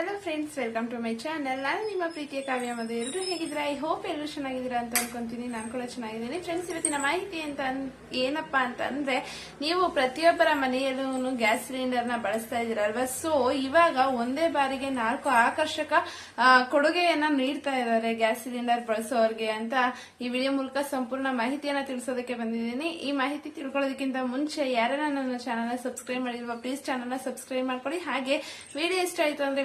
Hello friends welcome to my channel ನಾನು ನಿಮ್ಮ ಪ್ರೀತಿಯ ಕಾವ್ಯ ಮದುವೆ ಎಲ್ಲರೂ ಹೇಗಿದ್ದೀರಾ? ಐ ಹೋಪ್ ಎಲ್ಲರೂ ಚೆನ್ನಾಗಿದ್ದೀರಾ ಅಂತ ಅನ್ಕೊಂತೀನಿ. ನಾನು ಕೂಡ ಚೆನ್ನಾಗಿದ್ದೀನಿ. ಫ್ರೆಂಡ್ಸ್ ಇವತ್ತಿನ ಮಾಹಿತಿ ಅಂತ ಏನಪ್ಪಾ ಅಂತ ಅಂದ್ರೆ, ನೀವು ಪ್ರತಿಯೊಬ್ಬರ ಮನೆಯಲ್ಲೂ ಗ್ಯಾಸ್ ಸಿಲಿಂಡರ್ನ ಬಳಸ್ತಾ ಇದ್ದೀರಲ್ವಾ? ಸೊ ಇವಾಗ ಒಂದೇ ಬಾರಿಗೆ ನಾಲ್ಕು ಆಕರ್ಷಕ ಕೊಡುಗೆಯನ್ನ ನೀಡ್ತಾ ಇದ್ದಾರೆ ಗ್ಯಾಸ್ ಸಿಲಿಂಡರ್ ಬಳಸೋರಿಗೆ ಅಂತ ಈ ವಿಡಿಯೋ ಮೂಲಕ ಸಂಪೂರ್ಣ ಮಾಹಿತಿಯನ್ನ ತಿಳಿಸೋದಕ್ಕೆ ಬಂದಿದ್ದೀನಿ. ಈ ಮಾಹಿತಿ ತಿಳ್ಕೊಳ್ಳೋದಕ್ಕಿಂತ ಮುಂಚೆ ಯಾರನ್ನ ನನ್ನ ಚಾನಲ್ ಸಬ್ಸ್ಕ್ರೈಬ್ ಮಾಡಿಲ್ವಾ ಪ್ಲೀಸ್ ಚಾನಲ್ ಸಬ್ಸ್ಕ್ರೈಬ್ ಮಾಡ್ಕೊಳ್ಳಿ. ಹಾಗೆ, ವಿಡಿಯೋ ಇಷ್ಟ ಆಯ್ತು ಅಂದ್ರೆ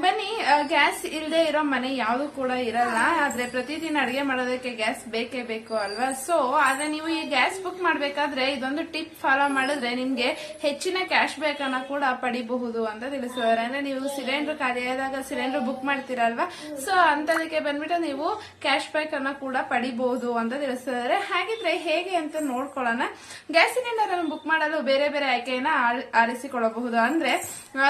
ಬನ್ನಿ ಗ್ಯಾಸ್ ಇಲ್ಲದೆ ಇರೋ ಮನೆ ಯಾವುದು ಕೂಡ ಇರಲ್ಲ, ಆದ್ರೆ ಪ್ರತಿದಿನ ಅಡಿಗೆ ಮಾಡೋದಕ್ಕೆ ಗ್ಯಾಸ್ ಬೇಕೇ ಬೇಕು ಅಲ್ವಾ? ಸೊ ಆದ್ರೆ ನೀವು ಈ ಗ್ಯಾಸ್ ಬುಕ್ ಮಾಡ್ಬೇಕಾದ್ರೆ ಇದೊಂದು ಟಿಪ್ ಫಾಲೋ ಮಾಡಿದ್ರೆ ನಿಮ್ಗೆ ಹೆಚ್ಚಿನ ಕ್ಯಾಶ್ ಬ್ಯಾಕ್ ಅನ್ನ ಕೂಡ ಪಡಿಬಹುದು ಅಂತ ತಿಳಿಸಿದ್ದಾರೆ. ಅಂದ್ರೆ ನೀವು ಸಿಲಿಂಡರ್ ಆದಾಗ ಸಿಲಿಂಡರ್ ಬುಕ್ ಮಾಡ್ತೀರಲ್ವಾ? ಸೊ ಅಂತದಕ್ಕೆ ಬಂದ್ಬಿಟ್ಟು ನೀವು ಕ್ಯಾಶ್ ಬ್ಯಾಕ್ ಅನ್ನ ಕೂಡ ಪಡಿಬಹುದು ಅಂತ ತಿಳಿಸಿದ್ದಾರೆ. ಹಾಗಿದ್ರೆ ಹೇಗೆ ಅಂತ ನೋಡ್ಕೊಳ್ಳೋಣ. ಗ್ಯಾಸ್ ಸಿಲಿಂಡರ್ ಅನ್ನು ಬುಕ್ ಮಾಡಲು ಬೇರೆ ಬೇರೆ ಆಯ್ಕೆಯನ್ನ ಆರ್- ಆರಿಸಿಕೊಳ್ಳಬಹುದು. ಅಂದ್ರೆ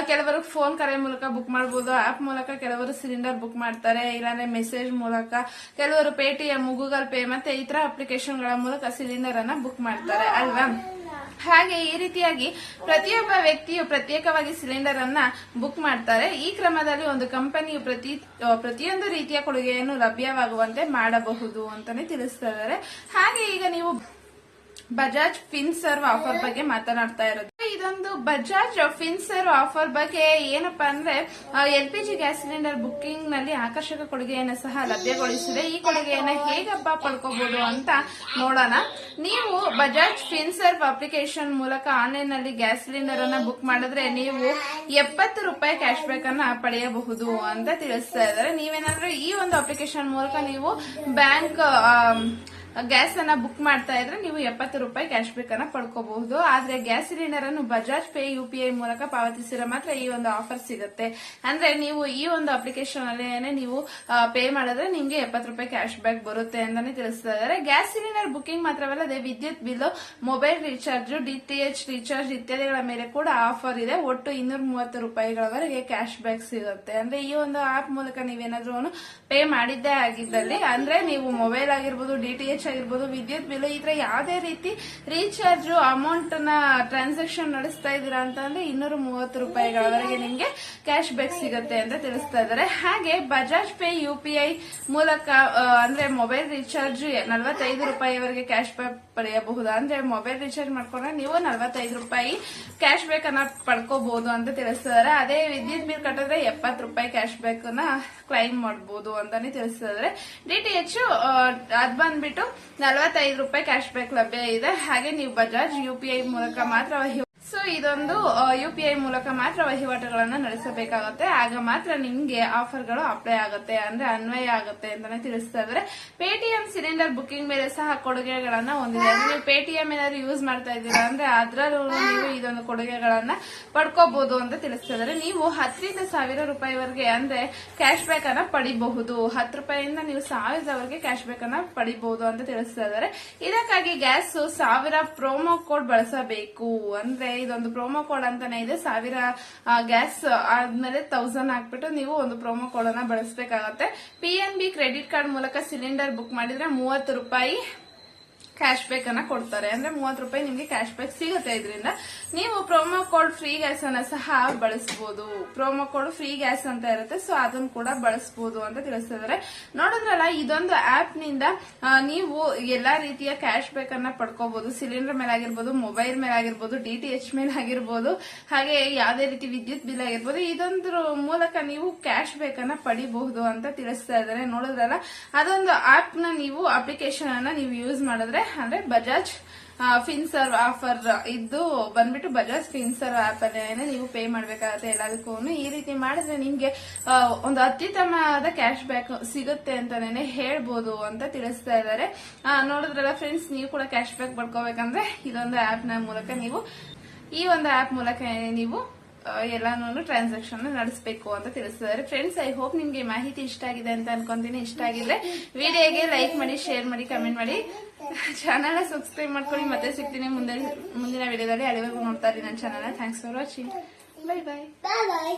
ಕೆಲವರು ಫೋನ್ ಕರೆ ಮೂಲಕ ಬುಕ್ ಮಾಡಬಹುದು ಆಪ್ ಮೂಲಕ ಕೆಲವರು ಸಿಲಿಂಡರ್ ಬುಕ್ ಮಾಡ್ತಾರೆ, ಇಲ್ಲಾಂದ್ರೆ ಮೆಸೇಜ್ ಮೂಲಕ. ಕೆಲವರು ಪೇಟಿಎಂ ಗೂಗಲ್ ಪೇ ಮತ್ತೆ ಇತರ ಅಪ್ಲಿಕೇಶನ್ಗಳ ಮೂಲಕ ಸಿಲಿಂಡರ್ ಅನ್ನ ಬುಕ್ ಮಾಡ್ತಾರೆ, ಅಲ್ವಾ? ಹಾಗೆ ಈ ರೀತಿಯಾಗಿ ಪ್ರತಿಯೊಬ್ಬ ವ್ಯಕ್ತಿಯು ಪ್ರತ್ಯೇಕವಾಗಿ ಸಿಲಿಂಡರ್ ಅನ್ನ ಬುಕ್ ಮಾಡ್ತಾರೆ. ಈ ಕ್ರಮದಲ್ಲಿ ಒಂದು ಕಂಪನಿಯು ಪ್ರತಿ ಪ್ರತಿಯೊಂದು ರೀತಿಯ ಕೊಡುಗೆಯನ್ನು ಲಭ್ಯವಾಗುವಂತೆ ಮಾಡಬಹುದು ಅಂತಾನೆ ತಿಳಿಸ್ತಾ ಇದ್ದಾರೆ. ಹಾಗೆ ಈಗ ನೀವು ಬಜಾಜ್ ಫಿನ್ ಸರ್ವ್ ಆಫರ್ ಬಗ್ಗೆ ಮಾತನಾಡ್ತಾ ಇರೋದು. ಇದೊಂದು ಬಜಾಜ್ ಫಿನ್ಸರ್ ಆಫರ್ ಬಗ್ಗೆ ಏನಪ್ಪಾ ಅಂದ್ರೆ L P G gas cylinder ಬುಕ್ಕಿಂಗ್ನಲ್ಲಿ ಆಕರ್ಷಕ ಕೊಡುಗೆಯನ್ನು ಸಹ ಲಭ್ಯಗೊಳಿಸಿದೆ. ಈ ಕೊಡುಗೆಯನ್ನ ಹೇಗಪ್ಪ ಪಡ್ಕೋಬಹುದು ಅಂತ ನೋಡೋಣ. ನೀವು ಬಜಾಜ್ ಫಿನ್ಸರ್ ಅಪ್ಲಿಕೇಶನ್ ಮೂಲಕ ಆನ್ಲೈನ್ನಲ್ಲಿ ಗ್ಯಾಸ್ ಸಿಲಿಂಡರ್ ಅನ್ನ ಬುಕ್ ಮಾಡಿದ್ರೆ ನೀವು ಎಪ್ಪತ್ತು ರೂಪಾಯಿ ಕ್ಯಾಶ್ ಬ್ಯಾಕ್ ಅನ್ನ ಪಡೆಯಬಹುದು ಅಂತ ತಿಳಿಸ್ತಾ ಇದ್ದಾರೆ. ನೀವೇನಾದ್ರೂ ಈ ಒಂದು ಅಪ್ಲಿಕೇಶನ್ ಮೂಲಕ ನೀವು ಬ್ಯಾಂಕ್ ಗ್ಯಾಸ್ ಅನ್ನ ಬುಕ್ ಮಾಡ್ತಾ ಇದ್ರೆ ನೀವು ಎಪ್ಪತ್ತು ರೂಪಾಯಿ ಕ್ಯಾಶ್ ಬ್ಯಾಕ್ ಅನ್ನ ಪಡ್ಕೋಬಹುದು. ಆದ್ರೆ ಗ್ಯಾಸ್ ಸಿಲಿಂಡರ್ ಅನ್ನು Bajaj Pay, U P I ಮೂಲಕ ಪಾವತಿಸಿದ್ರೆ ಮಾತ್ರ ಈ ಒಂದು ಆಫರ್ ಸಿಗುತ್ತೆ. ಅಂದ್ರೆ ನೀವು ಈ ಒಂದು ಅಪ್ಲಿಕೇಶನ್ ಅಲ್ಲೇನೆ ನೀವು ಪೇ ಮಾಡಿದ್ರೆ ನಿಮ್ಗೆ ಎಪ್ಪತ್ತು ರೂಪಾಯಿ ಕ್ಯಾಶ್ ಬ್ಯಾಕ್ ಬರುತ್ತೆ ಅಂತಾನೆ ತಿಳಿಸ್ತಾ ಇದ್ದಾರೆ. ಗ್ಯಾಸ್ ಸಿಲಿಂಡರ್ ಬುಕಿಂಗ್ ಮಾತ್ರವಲ್ಲದೆ ವಿದ್ಯುತ್ bill mobile recharge DTH recharge ಇತ್ಯಾದಿಗಳ ಮೇಲೆ ಕೂಡ ಆಫರ್ ಇದೆ. ಒಟ್ಟು ಇನ್ನೂರ ಮೂವತ್ತು ರೂಪಾಯಿಗಳವರೆಗೆ ಕ್ಯಾಶ್ ಬ್ಯಾಕ್ ಸಿಗುತ್ತೆ. ಅಂದ್ರೆ ಈ ಒಂದು ಆಪ್ ಮೂಲಕ ನೀವೇನಾದ್ರೂ ಪೇ ಮಾಡಿದ್ದೇ ಆಗಿದ್ದಲ್ಲಿ, ಅಂದ್ರೆ ನೀವು ಮೊಬೈಲ್ ಆಗಿರ್ಬೋದು ಡಿಟಿಎಚ್ ಆಗಿರ್ಬೋದು ವಿದ್ಯುತ್ ಬಿಲ್ ಈ ತರ ಯಾವುದೇ ರೀತಿ ರೀಚಾರ್ಜ್ ಅಮೌಂಟ್ನ ಟ್ರಾನ್ಸಾಕ್ಷನ್ ನಡೆಸ್ತಾ ಇದ್ದೀರಾ ಅಂತ ಅಂದ್ರೆ ಇನ್ನೂರ ಮೂವತ್ತು ರೂಪಾಯಿಗಳವರೆಗೆ ನಿಮಗೆ ಕ್ಯಾಶ್ ಬ್ಯಾಕ್ ಸಿಗುತ್ತೆ ಅಂತ ತಿಳಿಸ್ತಾ ಇದ್ದಾರೆ. ಹಾಗೆ ಬಜಾಜ್ ಪೇ ಯುಪಿಐ ಮೂಲಕ ಆ, ಅಂದ್ರೆ ಮೊಬೈಲ್ ರೀಚಾರ್ಜ್ ನಲವತ್ತೈದು ರೂಪಾಯಿವರೆಗೆ ಕ್ಯಾಶ್ ಬ್ಯಾಕ್ ಪಡೆಯಬಹುದು? ಅಂದ್ರೆ ಮೊಬೈಲ್ ರೀಚಾರ್ಜ್ ಮಾಡ್ಕೊಂಡ್ರೆ ನೀವು ನಲವತ್ತೈದು ರೂಪಾಯಿ ಕ್ಯಾಶ್ ಬ್ಯಾಕ್ ಅನ್ನ ಪಡ್ಕೋಬಹುದು ಅಂತ ತಿಳಿಸ್ತಿದ್ದಾರೆ ಅದೇ ವಿದ್ಯುತ್ ಬಿಲ್ ಕಟ್ಟಿದ್ರೆ ಎಪ್ಪತ್ತು ರೂಪಾಯಿ ಕ್ಯಾಶ್ ಬ್ಯಾಕ್ ಕ್ಲೈಮ್ ಮಾಡಬಹುದು ಅಂತಾನೆ ತಿಳಿಸ್ತಿದ್ದಾರೆ ಎಚ್ ಅದ್ ಬಂದ್ಬಿಟ್ಟು ನಲವತ್ತೈದು ರೂಪಾಯಿ ಕ್ಯಾಶ್ ಬ್ಯಾಕ್ ಲಭ್ಯ ಇದೆ. ಹಾಗೆ ನೀವು ಬಜಾಜ್ ಯು ಪಿ ಐ ಮೂಲಕ ಮಾತ್ರ ವಹಿ ಯು ಪಿ ಐ ಮೂಲಕ ಮಾತ್ರ ವಹಿವಾಟುಗಳನ್ನ ನಡೆಸಬೇಕಾಗುತ್ತೆ. ಆಗ ಮಾತ್ರ ನಿಮ್ಗೆ ಆಫರ್ಗಳು ಅಪ್ಲೈ ಆಗುತ್ತೆ, ಅಂದ್ರೆ ಅನ್ವಯ ಆಗುತ್ತೆ ಅಂತಾನೆ ತಿಳಿಸ್ತಾ ಇದ್ದಾರೆ ಪೇಟಿಎಂ ಸಿಲಿಂಡರ್ ಬುಕಿಂಗ್ ಮೇಲೆ ಸಹ ಕೊಡುಗೆಗಳನ್ನ ಹೊಂದಿದೆ. ನೀವು ಪೇಟಿಎಂ ಏನಾದ್ರು ಯೂಸ್ ಮಾಡ್ತಾ ಇದ್ದೀರಾ ಅಂದ್ರೆ ಅದರಲ್ಲೂ ನೀವು ಇದೊಂದು ಕೊಡುಗೆಗಳನ್ನ ಪಡ್ಕೋಬಹುದು ಅಂತ ತಿಳಿಸ್ತಾ ಇದ್ದಾರೆ ನೀವು ಹತ್ತರಿಂದ ಸಾವಿರ ರೂಪಾಯಿವರೆಗೆ ಅಂದ್ರೆ ಕ್ಯಾಶ್ ಬ್ಯಾಕ್ ಅನ್ನ ಪಡಿಬಹುದು. ಹತ್ತು ರೂಪಾಯಿಯಿಂದ ನೀವು ಸಾವಿರದವರೆಗೆ ಕ್ಯಾಶ್ ಬ್ಯಾಕ್ ಅನ್ನ ಪಡಿಬಹುದು ಅಂತ ತಿಳಿಸ್ತಾ ಇದ್ದಾರೆ ಇದಕ್ಕಾಗಿ ಗ್ಯಾಸ್ ಸಾವಿರ ಪ್ರೋಮೋ ಕೋಡ್ ಬಳಸಬೇಕು. ಅಂದ್ರೆ ಇದೊಂದು ಪ್ರೋಮೋ ಕೋಡ್ ಅಂತಾನೆ ಇದೆ. ಸಾವಿರ ಗ್ಯಾಸ್ ಆದ್ಮೇಲೆ ತೌಸಂಡ್ ಹಾಕ್ಬಿಟ್ಟು ನೀವು ಒಂದು ಪ್ರೋಮೋ ಕೋಡ್ ಅನ್ನ ಬಳಸಬೇಕಾಗತ್ತೆ. P N B credit card ಮೂಲಕ ಸಿಲಿಂಡರ್ ಬುಕ್ ಮಾಡಿದ್ರೆ ಮೂವತ್ತು ರೂಪಾಯಿ. ಕ್ಯಾಶ್ ಬ್ಯಾಕ್ ಅನ್ನ ಕೊಡ್ತಾರೆ. ಅಂದ್ರೆ ಮೂವತ್ತು ರೂಪಾಯಿ ನಿಮ್ಗೆ ಕ್ಯಾಶ್ ಬ್ಯಾಕ್ ಸಿಗುತ್ತೆ ಇದರಿಂದ. ನೀವು ಪ್ರೊಮೋ ಕೋಡ್ ಫ್ರೀ ಗ್ಯಾಸ್ ಅನ್ನ ಸಹ ಬಳಸಬಹುದು ಪ್ರೋಮೋ ಕೋಡ್ ಫ್ರೀ ಗ್ಯಾಸ್ ಅಂತ ಇರುತ್ತೆ ಸೊ ಅದನ್ನ ಕೂಡ ಬಳಸಬಹುದು ಅಂತ ತಿಳಿಸ್ತಿದ್ದಾರೆ. ನೋಡಿದ್ರಲ್ಲ, ಇದೊಂದು ಆಪ್ನಿಂದ ನೀವು ಎಲ್ಲಾ ರೀತಿಯ ಕ್ಯಾಶ್ ಬ್ಯಾಕ್ ಅನ್ನ ಪಡ್ಕೋಬಹುದು ಸಿಲಿಂಡರ್ ಮೇಲೆ ಆಗಿರ್ಬೋದು ಮೊಬೈಲ್ ಮೇಲೆ ಆಗಿರ್ಬೋದು ಡಿ ಟಿ ಎಚ್ ಮೇಲೆ ಆಗಿರ್ಬೋದು, ಹಾಗೆ ಯಾವುದೇ ರೀತಿ ವಿದ್ಯುತ್ ಬಿಲ್ ಆಗಿರ್ಬೋದು, ಇದೊಂದ್ರ ಮೂಲಕ ನೀವು ಕ್ಯಾಶ್ ಬ್ಯಾಕ್ ಅನ್ನ ಪಡಿಬಹುದು ಅಂತ ತಿಳಿಸ್ತಾ ಇದ್ದಾರೆ. ನೋಡಿದ್ರಲ್ಲ, ಅದೊಂದು ಆಪ್ನ ನೀವು ಅಪ್ಲಿಕೇಶನ್ ಅನ್ನ ನೀವು ಯೂಸ್ ಮಾಡಿದ್ರೆ ಅಂದ್ರೆ ಬಜಾಜ್ ಫಿನ್ಸರ್ ಆಫರ್ ಇದ್ದು ಬಂದ್ಬಿಟ್ಟು ಬಜಾಜ್ ಫಿನ್ಸರ್ ಆಪ್ ಅಲ್ಲೇ ನೀವು ಪೇ ಮಾಡ್ಬೇಕಾಗತ್ತೆ ಎಲ್ಲದಕ್ಕೂ ಈ ರೀತಿ ಮಾಡಿದ್ರೆ ನಿಮ್ಗೆ ಒಂದು ಅತ್ಯುತ್ತಮವಾದ ಕ್ಯಾಶ್ ಬ್ಯಾಕ್ ಸಿಗುತ್ತೆ ಅಂತಾನೆ ಹೇಳ್ಬೋದು ಅಂತ ತಿಳಿಸ್ತಾ ಇದ್ದಾರೆ. ನೋಡಿದ್ರಲ್ಲ ಫ್ರೆಂಡ್ಸ್ ನೀವು ಕೂಡ ಕ್ಯಾಶ್ ಬ್ಯಾಕ್ ಪಡ್ಕೋಬೇಕಂದ್ರೆ ಇದೊಂದು ಆಪ್ ಮೂಲಕ ನೀವು ಈ ಒಂದು ಆಪ್ ಮೂಲಕ ನೀವು ಎಲ್ಲಾನು ಟ್ರಾನ್ಸಾಕ್ಷನ್ ನಡೆಸಬೇಕು ಅಂತ ತಿಳಿಸ್ತಿದ್ದಾರೆ. ಫ್ರೆಂಡ್ಸ್ ಐ ಹೋಪ್ ನಿಮ್ಗೆ ಮಾಹಿತಿ ಇಷ್ಟ ಆಗಿದೆ ಅಂತ ಅನ್ಕೊಂತೀನಿ. ಇಷ್ಟ ಆಗಿದ್ರೆ ವಿಡಿಯೋಗೆ ಲೈಕ್ ಮಾಡಿ ಶೇರ್ ಮಾಡಿ ಕಮೆಂಟ್ ಮಾಡಿ. ಚಾನಲ್ ಸಬ್ಸ್ಕ್ರೈಬ್ ಮಾಡ್ಕೊಳ್ಳಿ. ಮತ್ತೆ ಸಿಗ್ತೀನಿ ಮುಂದೆ ಮುಂದಿನ ವಿಡಿಯೋದಲ್ಲಿ. ಅಲ್ಲಿವರೆಗೂ ನೋಡ್ತಾ ಇರಿ ನನ್ನ channel thanks for watching bye bye bye.